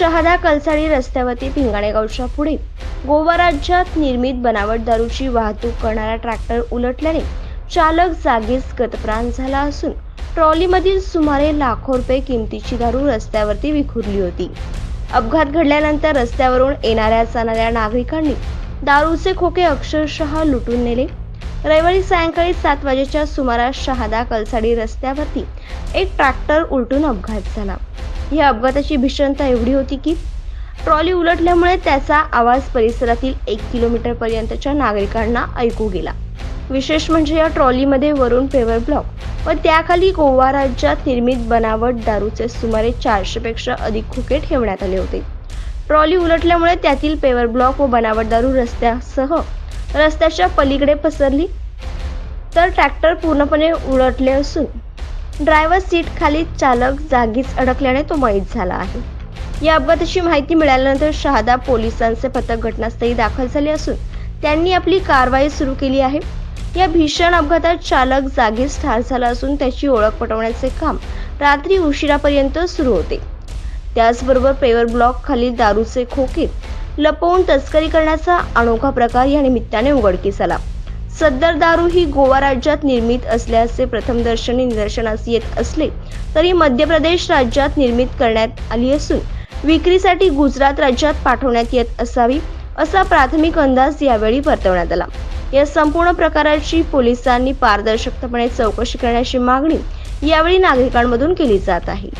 शहादा कलसाडी रस्त्यावरती भिंगाणे गावच्या पुढे गोवा राज्यात निर्मित बनावट दारूची वाहतूक करणारा ट्रॅक्टर उलटल्याने चालक जागीच गतप्राण झाला असून ट्रॉलीमधील सुमारे लाखो रुपये किमतीची दारू रस्त्यावरती विखुरली होती. अपघात घडल्यानंतर रस्त्यावरून येणाऱ्या जाणाऱ्या नागरिकांनी दारूचे खोके अक्षरशः लुटून नेले. रविवारी सायंकाळी सात वाजेच्या सुमारास शहादा कलसाडी रस्त्यावरती एक ट्रॅक्टर उलटून अपघात झाला. या अपघाताची भीषणता एवढी होती की ट्रॉली उलटल्यामुळे त्याचा आवाज परिसरातील एक किलोमीटर पर्यंतच्या नागरिकांना ऐकू गेला. विशेष म्हणजे या ट्रॉलीमध्ये वरून पेवर ब्लॉक व त्याखाली गोवा राज्यात निर्मित बनावट दारूचे सुमारे चारशे पेक्षा अधिक खोके ठेवण्यात आले होते. ट्रॉली उलटल्यामुळे त्यातील पेवर ब्लॉक व बनावट दारू रस्त्यासह रस्त्याच्या पलीकडे पसरली. तर ट्रॅक्टर पूर्णपणे उलटले असून ड्रायव्हर सीट खाली चालक जागीच अडकल्याने तो मयत झाला आहे. या अपघाताची माहिती मिळाल्यानंतर शहादा पोलिसांचे पथक घटनास्थळी दाखल झाले असून त्यांनी आपली कारवाई सुरू केली आहे. या भीषण अपघातात चालक जागीच ठार झाला असून त्याची ओळख पटवण्याचे काम रात्री उशिरापर्यंत सुरू होते. त्याचबरोबर पेवर ब्लॉक खालील दारूचे खोके लपवून तस्करी करण्याचा अनोखा प्रकार या निमित्ताने उघडकीस आला. सदर दारू ही गोवा राज्यात निर्मित असल्याचे प्रथमदर्शनी निदर्शनास येत असले तरी मध्य प्रदेश राज्यात निर्मित करण्यात आली असून विक्रीसाठी गुजरात राज्यात पाठवण्यात येत असावी असा प्राथमिक अंदाज यावेळी वर्तवण्यात आला. या संपूर्ण प्रकाराची पोलिसांनी पारदर्शकपणे चौकशी करण्याची मागणी यावेळी नागरिकांमधून केली जात आहे.